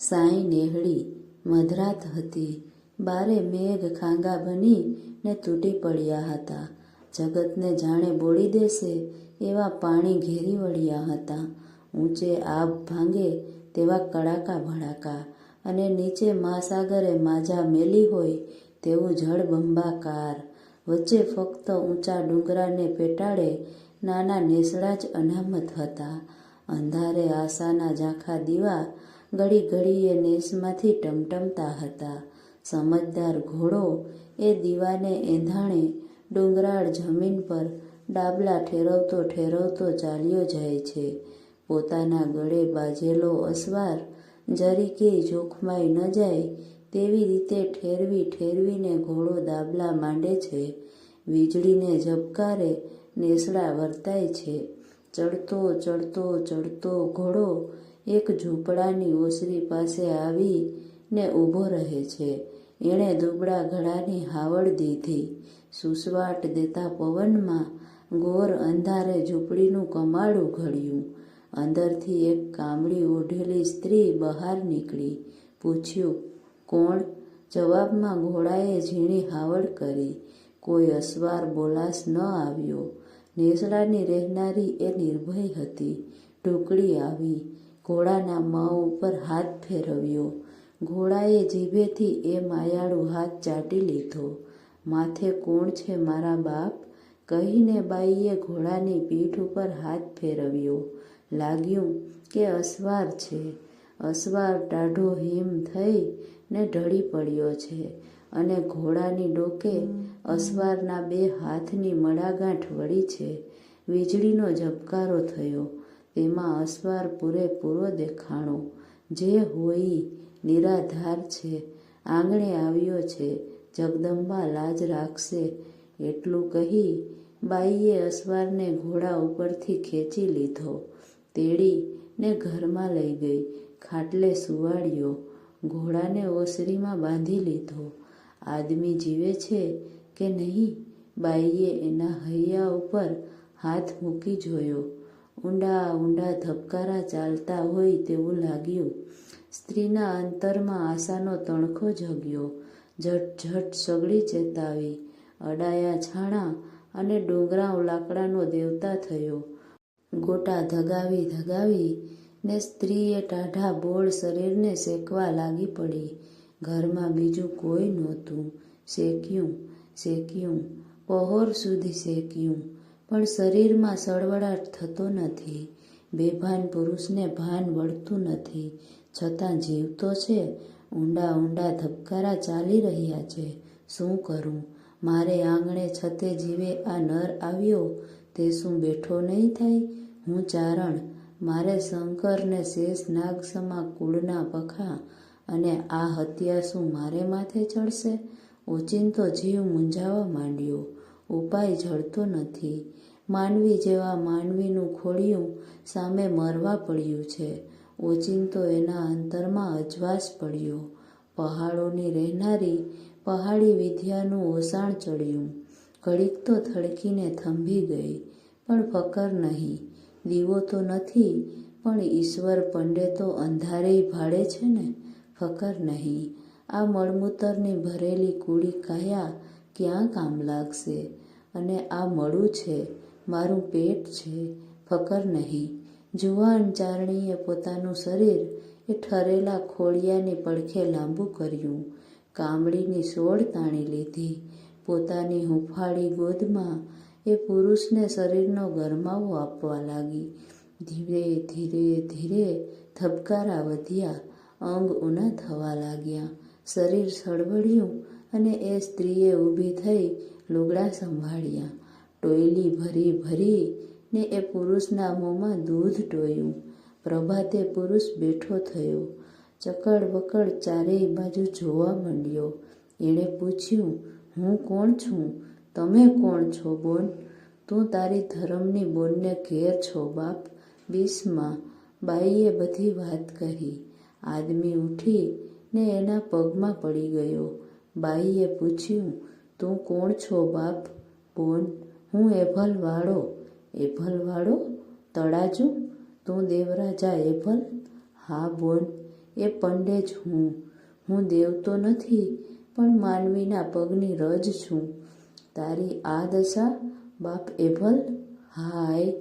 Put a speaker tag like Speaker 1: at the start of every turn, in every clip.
Speaker 1: સાંઈ નેહળી મધરાત હતી. બારે મેઘ ખાંગા બની ને તૂટી પડ્યા હતા. જગતને જાણે બોળી દેશે એવા પાણી ઘેરી વળ્યા હતા. ઊંચે આભ ભાંગે તેવા કડાકા ભડાકા અને નીચે મહાસાગરે માજા મેલી હોય તેવું જળબંબાકાર વચ્ચે ફક્ત ઊંચા ડુંગરાને પેટાડે નાના નેસડા જ અનામત હતા. અંધારે આશાના ઝાંખા દીવા ઘડી ઘડીએ નેસમાંથી ટમટમતા હતા. સમજદાર ઘોડો એ દીવાને એંધાણે ડુંગરાળ જમીન પર ડાબલા ઠેરવતો ઠેરવતો ચાલ્યો જાય છે. પોતાના ગળે બાજેલો અસવાર જરીકે જોખમાઈ ન જાય તેવી રીતે ઠેરવી ઠેરવીને ઘોડો દાબલા માંડે છે. વીજળીને ઝબકારે નેસડા વર્તાય છે. ચડતો ચડતો ચડતો ઘોડો એક ઝૂંપડાની ઓસરી પાસે આવી ને ઊભો રહે છે. એણે દુબળા ઘડાની હાવડ દીધી. સુસવાટ દેતા પવનમાં ગોર અંધારે ઝૂંપડીનું કમાડું ઘડ્યું. અંદરથી એક કામળી ઓઢેલી સ્ત્રી બહાર નીકળી. પૂછ્યું, કોણ? જવાબમાં ઘોડાએ ઝીણી હાવડ કરી. કોઈ અસવાર બોલાસ ન આવ્યો. નેસડાની રહેનારી એ નિર્ભય હતી. ઢોકળી આવી. ઘોડાના મા ઉપર હાથ ફેરવ્યો. ઘોડાએ જીભેથી એ માયાળુ હાથ ચાટી લીધો. માથે કોણ છે મારા બાપ? કહીને બાઈએ ઘોડાની પીઠ ઉપર હાથ ફેરવ્યો. લાગ્યું કે અસવાર છે. અસવાર ટાઢો હિમ થઈ ને ઢળી પડ્યો છે અને ઘોડાની ડોકે અસવારના બે હાથની મડાગાંઠ વળી છે. વીજળીનો ઝબકારો થયો. તેમાં અસવાર પૂરેપૂરો દેખાણો. જે હોઈ નિરાધાર છે. આંગણે આવ્યો છે. જગદંબા લાજ રાખશે. એટલું કહી બાઈએ અસવારને ઘોડા ઉપરથી ખેંચી લીધો. તેડી ને ઘરમાં લઈ ગઈ. ખાટલે સુવાડ્યો. ઘોડાને ઓસરીમાં બાંધી લીધો. આદમી જીવે છે કે નહીં? બાઈએ એના હૈયા ઉપર હાથ મૂકી જોયો. ઊંડા ઊંડા ધબકારા ચાલતા હોય તેવું લાગ્યું. સ્ત્રીના અંતરમાં આશાનો તણખો જગ્યો. ઝટ ઝટ સગડી ચેતાવી. અડાયા છાણા અને ડુંગરા લાકડાનો દેવતા થયો. ગોટા ધગાવી ધગાવી ને સ્ત્રીએ ટાઢા બોળ શરીરને શેકવા લાગી પડી. ઘરમાં બીજું કોઈ નહોતું. શેક્યું શેક્યું. પહોર સુધી શેક્યું. પણ શરીરમાં સળવળાટ થતો નથી. બેભાન પુરુષને ભાન વળતું નથી. છતાં જીવતો છે. ઊંડા ઊંડા ધબકારા ચાલી રહ્યા છે. શું કરું? મારે આંગણે છતે જીવે આ નર આવ્યો. તે શું બેઠો નહીં થાય? હું ચારણ. મારે શંકરને શેષ નાગસમા કુળના પખા અને આ હત્યા શું મારે માથે ચડશે? ઓચિંતો જીવ મૂંઝાવા માંડ્યો. ઉપાય જડતો નથી. માનવી જેવા માનવીનું ખોડિયું સામે મરવા પડ્યું છે. ઓચિંતો એના અંતરમાં અજવાસ પડ્યો. પહાડોની રહેનારી પહાડી વિદ્યાનું ઓસાણ ચડ્યું. ઘડીક તો થડકીને થંભી ગઈ, પણ ફકર નહીં. દીવો તો નથી, પણ ઈશ્વર પંડે તો અંધારેય ભાડે છે ને? ફકર નહીં. આ મળમૂતરની ભરેલી કુડી કાયા ક્યાં કામ લાગશે? અને આ મળું છે? મારું પેટ છે? ફકર નહીં. જુવાન ચારણીએ પોતાનું શરીર એ ઠરેલા ખોળિયાની પડખે લાંબુ કર્યું. કામડીની સોળ તાણી લીધી. પોતાની હુંફાળી ગોદમાં એ પુરુષને શરીરનો ગરમાવો આપવા લાગી. ધીરે ધીરે ધીરે ધબકારા વધ્યા. અંગ ઊના થવા લાગ્યા. શરીર સળવળ્યું. અને એ સ્ત્રીએ ઊભી થઈ લુગડા સંભાળ્યા. ટોયલી ભરી ભરી ને એ પુરુષના મોંમાં દૂધ ટોયું. પ્રભાતે પુરુષ બેઠો થયો. ચકડ બકડ ચારેય બાજુ જોવા માંડ્યો. એણે પૂછ્યું, હું કોણ છું? તમે કોણ છો બોન? તું તારી ધર્મની બોનને ઘેર છો, બાપ. બીસમાં બાઈએ બધી વાત કરી આદમી ઉઠી ને એના પગમાં પડી ગયો. બાઈએ પૂછ્યું, તું કોણ છો બાપ? બોન હું એભલવાળો એભલવાળો તળાજુ? તું દેવરાજા એભલ? હા બોન એ પંડે જ હું. હું દેવ તો નથી, પણ માનવીના પગની રજ છું. તારી આ દશા બાપ એભલ? હાય,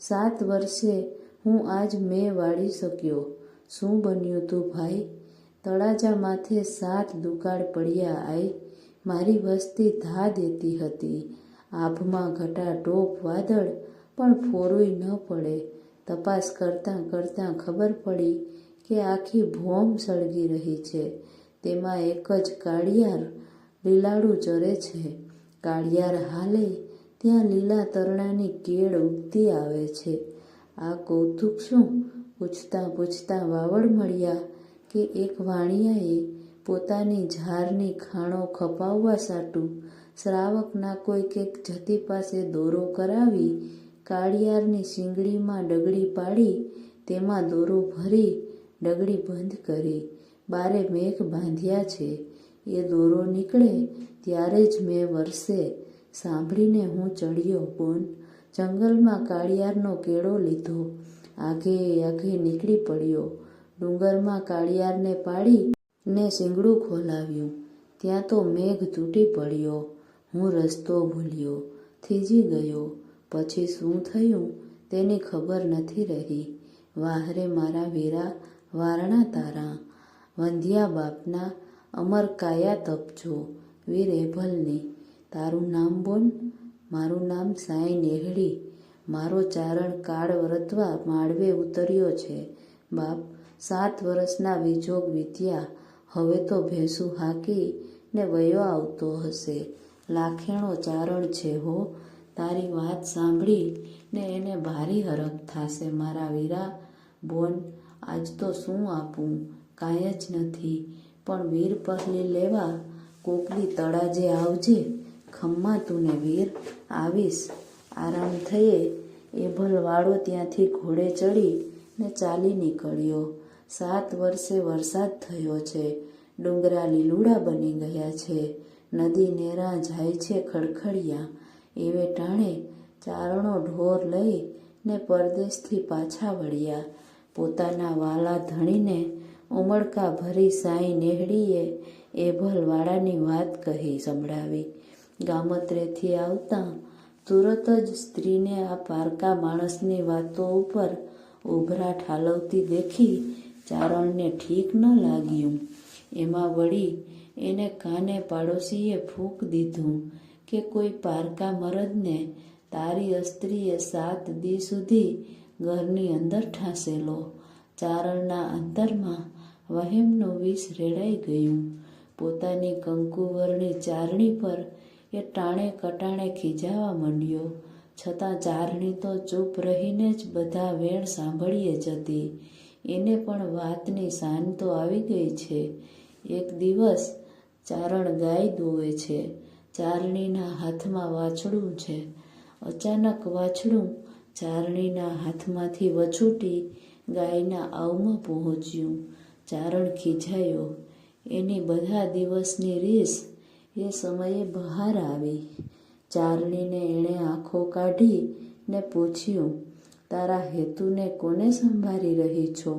Speaker 1: સાત વર્ષે હું આજ મેં વાળી શક્યો. શું બન્યું તું ભાઈ? તળાજા માથે સાત દુકાળ પડ્યા આઈ મારી વસ્તી ધા દેતી હતી. આભમાં ઘટા ટોપ, વાદળ પણ ફોરોય ન પડે. તપાસ કરતાં કરતાં ખબર પડી કે આખી ભોમ સળગી રહી છે. તેમાં એક જ કાળિયાર લીલાડું ચરે છે. કાળિયાર હાલે ત્યાં લીલા તરણાની કેળ ઉગતી આવે છે. આ કૌતુક શું? પૂછતાં પૂછતાં વાવડ મળ્યા. કે એક વાણિયાએ પોતાની ઝારની ખાણો ખપાવવા સાટું શ્રાવકના કોઈક એક જતી પાસે દોરો કરાવી કાળિયારની શીંગડીમાં ડગડી પાડી તેમાં દોરો ભરી ડગડી બંધ કરી બારે મેઘ બાંધ્યા છે. એ દોરો નીકળે ત્યારે જ મેં વરસે સાંભળીને હું ચડ્યો બોન. જંગલમાં કાળિયારનો કેળો લીધો. આઘે આઘે નીકળી પડ્યો. ડુંગરમાં કાળિયારને પાડી ને શીંગડું ખોલાવ્યું. ત્યાં તો મેઘ તૂટી પડ્યો. હું રસ્તો ભૂલ્યો. થીજી ગયો. પછી શું થયું તેની ખબર નથી રહી. વાહરે મારા વીરા, વારણા તારા. વંધ્યા બાપના અમર કાયા તપજો વીર એભલની તારું નામ બોલ. મારું નામ સાંઈ નેહડી મારો ચારણ કાળ વરતવા માળવે ઉતર્યો છે. બાપ સાત વર્ષના વિજોગ વિદ્યા હવે તો ભેંસું હાકી ને વયો આવતો હશે. લાખેણો ચારણ છે હો. તારી વાત સાંભળી ને એને ભારી હરખ થાશે. મારા વીરા, બોન, આજ તો શું આપું? કાંઈ જ નથી. પણ વીર પહેલી લેવા કોકલી તળાજે આવજે. ખમ્મા તું ને વીર. આવીશ. આરામ થયે. એ ભલવાળો ત્યાંથી ઘોડે ચડી ને ચાલી નીકળ્યો. સાત વર્ષે વરસાદ થયો છે. ડુંગરા લીલુડા બની ગયા છે. નદી નેરા જાય છે ખડખડિયા. એવે ટાણે ચારણો ઢોર લઈ ને પરદેશથી પાછા વળ્યા. પોતાના વાલા ધણીને ઉમળકા ભરી સાંઈ નેહડીએ એ ભલવાળાની વાત કહી સંભળાવી. ગામત્રેથી આવતા તુરત જ સ્ત્રીને આ પારકા માણસની વાતો ઉપર ઉભરા ઠાલવતી દેખી ચારણને ઠીક ન લાગ્યું. એમાં વળી એને કાને પાડોશીએ ફૂંક દીધું કે કોઈ પારકા મરદને તારી અસ્ત્રીએ સાત દી સુધી ઘરની અંદર ઠાંસેલો. ચારણના અંતરમાં વહેમનું વિષ રેડાઈ ગયું. પોતાની કંકુવરની ચારણી પર એ ટાણે કટાણે ખીજાવા માંડ્યો. છતાં ચારણી તો ચૂપ રહીને જ બધા વેણ સાંભળીએ જતી. એને પણ વાતની સાન તો આવી ગઈ છે. એક દિવસ ચારણ ગાય દોવે છે. ચારણીના હાથમાં વાછડું છે. અચાનક વાછડું ચારણીના હાથમાંથી વછૂટી ગાયના આવમાં પહોંચ્યું. ચારણ ખીજાયો. એની બધા દિવસની રીસ એ સમયે બહાર આવી. ચારણીને એણે આંખો કાઢી ને પૂછ્યું તારા હેતુને કોને સંભાળી રહી છો?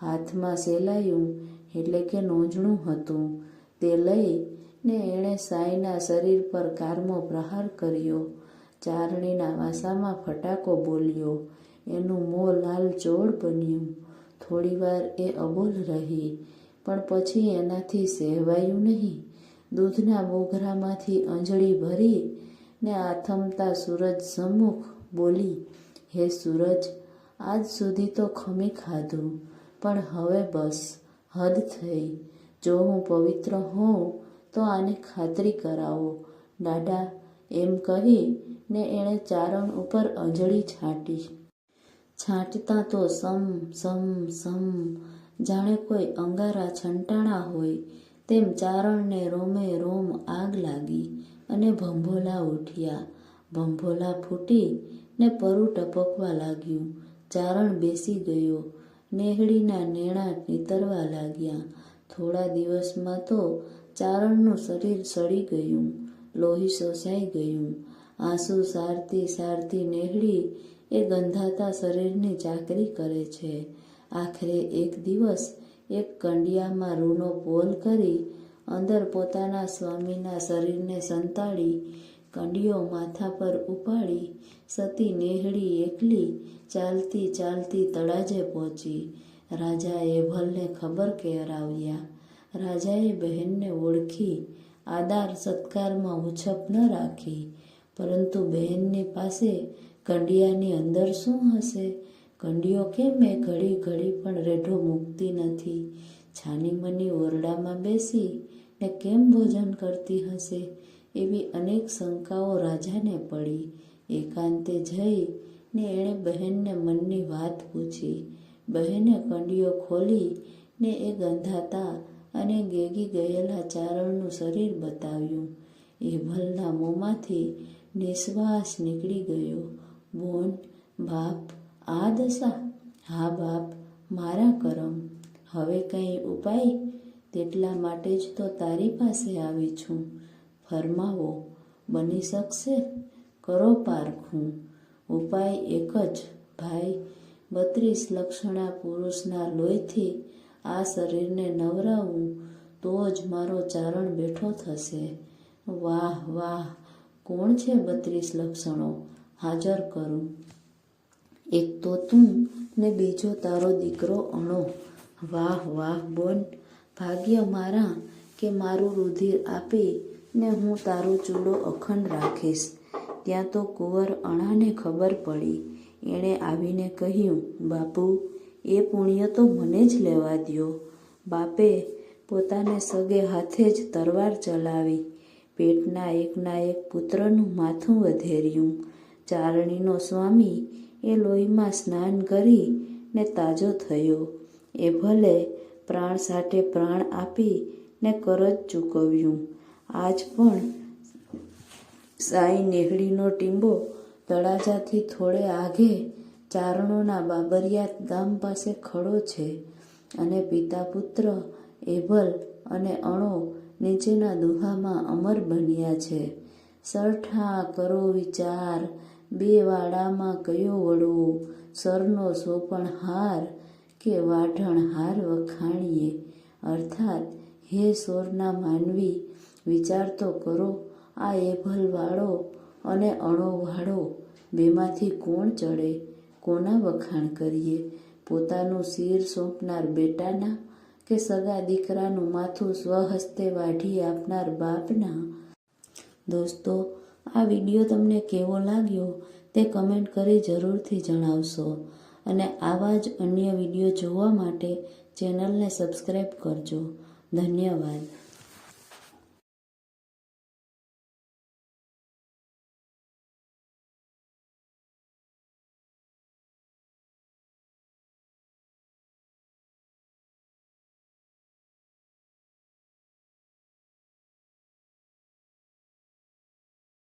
Speaker 1: હાથમાં સેલાયું એટલે કે નોંધણું હતું. તે લઈ ને એણે સાઈના શરીર પર કારમો પ્રહાર કર્યો. ચારણીના વાસામાં ફટાકો બોલ્યો. એનું મોં લાલ ચોળ બન્યું. થોડીવાર એ અબોલ રહી, પણ પછી એનાથી સહેવાયું નહીં. દૂધના મોઘરામાંથી અંજળી ભરી ને આથમતા સૂરજ સમ્મુખ બોલી હે સૂરજ, આજ સુધી તો ખમી ખાધું, પણ હવે બસ હદ થઈ. જો હું પવિત્ર હોઉં, તો આને ખાતરી કરાવો. દાદા એમ કહી ને એણે ચારણ ઉપર અંજળી છાંટી. છાંટતા તો સમ સમ સમ. જાણે કોઈ અંગારા છંટાણા હોય, તેમ ચારણને રોમે રોમ આગ લાગી અને ભંભોલા ઉઠ્યા. ભંભોલા ફૂટી ને પરું ટપકવા લાગ્યું. ચારણ બેસી ગયો. નેહડીના નેણા નીતરવા લાગ્યા. થોડા દિવસમાં તો ચારણનું શરીર સડી ગયું. લોહી શોષાઈ ગયું. આંસુ સારતી સારતી નેહડી એ ગંધાતા શરીરની ચાકરી કરે છે. આખરે એક દિવસ એક કંડિયામાં રૂનો પોલ કરી અંદર પોતાના સ્વામીના શરીરને સંતાડી કંડિયો માથા પર ઉપાડી સતી નેહડી એકલી ચાલતી ચાલતી તળાજે પહોંચી. રાજાએ ભલને ખબર કેરાવ્યા રાજાએ બહેનને ઓળખી, આદાર સત્કારમાં ઉછપ ન રાખી. પરંતુ બહેનની પાસે કંડિયાની અંદર શું હશે? કંડિયો કેમ એ ઘડી ઘડી પણ રેઢો મૂકતી નથી? છાનીમની ઓરડામાં બેસી ને કેમ ભોજન કરતી હશે? એવી અનેક શંકાઓ રાજાને પડી. એકાંતે જઈ ને એણે બહેનને મનની વાત પૂછી. બહેને કંડીઓ ખોલી ને એ ગંધાતા અને ગેગી ગયેલા ચારણનું શરીર બતાવ્યું. એ ભલના મોંમાંથી નિશ્વાસ નીકળી ગયો. બોન, બાપ, આ દશા? હા બાપ, મારા કરમ. હવે કંઈ ઉપાય? તેટલા માટે જ તો તારી પાસે આવી છું. ફરમાવો, બની શકશે? કરો પારખું. ઉપાય એક જ, ભાઈ, બત્રીસ લક્ષણા પુરુષના લોહીથી આ શરીરને નવરાવું, તો જ મારો ચારણ બેઠો થશે. વાહ વાહ, કોણ છે બત્રીસ લક્ષણો? હાજર કરું. એક તો તું ને બીજો તારો દીકરો અણો. વાહ વાહ, બોન, ભાગ્ય મારા કે મારું રુધિર આપી ને હું તારો ચૂલો અખંડ રાખીશ. ત્યાં તો કુંવર અણાને ખબર પડી. એણે આવીને કહ્યું, બાપુ, એ પુણ્ય તો મને જ લેવા દ્યો. બાપે પોતાને સગે હાથે જ તરવાર ચલાવી. પેટના એકના એક પુત્રનું માથું વધેર્યું. ચારણીનો સ્વામી એ લોહીમાં સ્નાન કરી ને તાજો થયો. એ ભલે પ્રાણ સાથે પ્રાણ આપી ને કરજ ચૂકવ્યું. આજ પણ સાઈ નેહડીનો ટીંબો તળાજાથી થોડે આગે ચારણોના બાબરિયાત ગામ પાસે ખડો છે અને પિતા પુત્ર એભલ અને અણો નીચેના દુહામાં અમર બન્યા છે. સરઠા કરો વિચાર, બે વાડામાં કયો વડો? સરનો સોપણ હાર કે વાઢણ હાર વખાણીએ? અર્થાત, હે સોરના માનવી વિચાર તો કરો, આ એભલ વાળો અને અણો વાળો બેમાંથી કોણ ચડે, કોના વખાણ કરીએ? પોતાનું શિર સોંપનાર બેટાના કે સગા દીકરાનું માથું સ્વહસ્તે વાઢી આપનાર બાપના? દોસ્તો, આ વીડિયો તમને કેવો લાગ્યો તે કમેન્ટ કરી જરૂરથી જણાવશો અને આવા જ અન્ય વીડિયો જોવા માટે ચેનલને સબસ્ક્રાઈબ કરજો. ધન્યવાદ.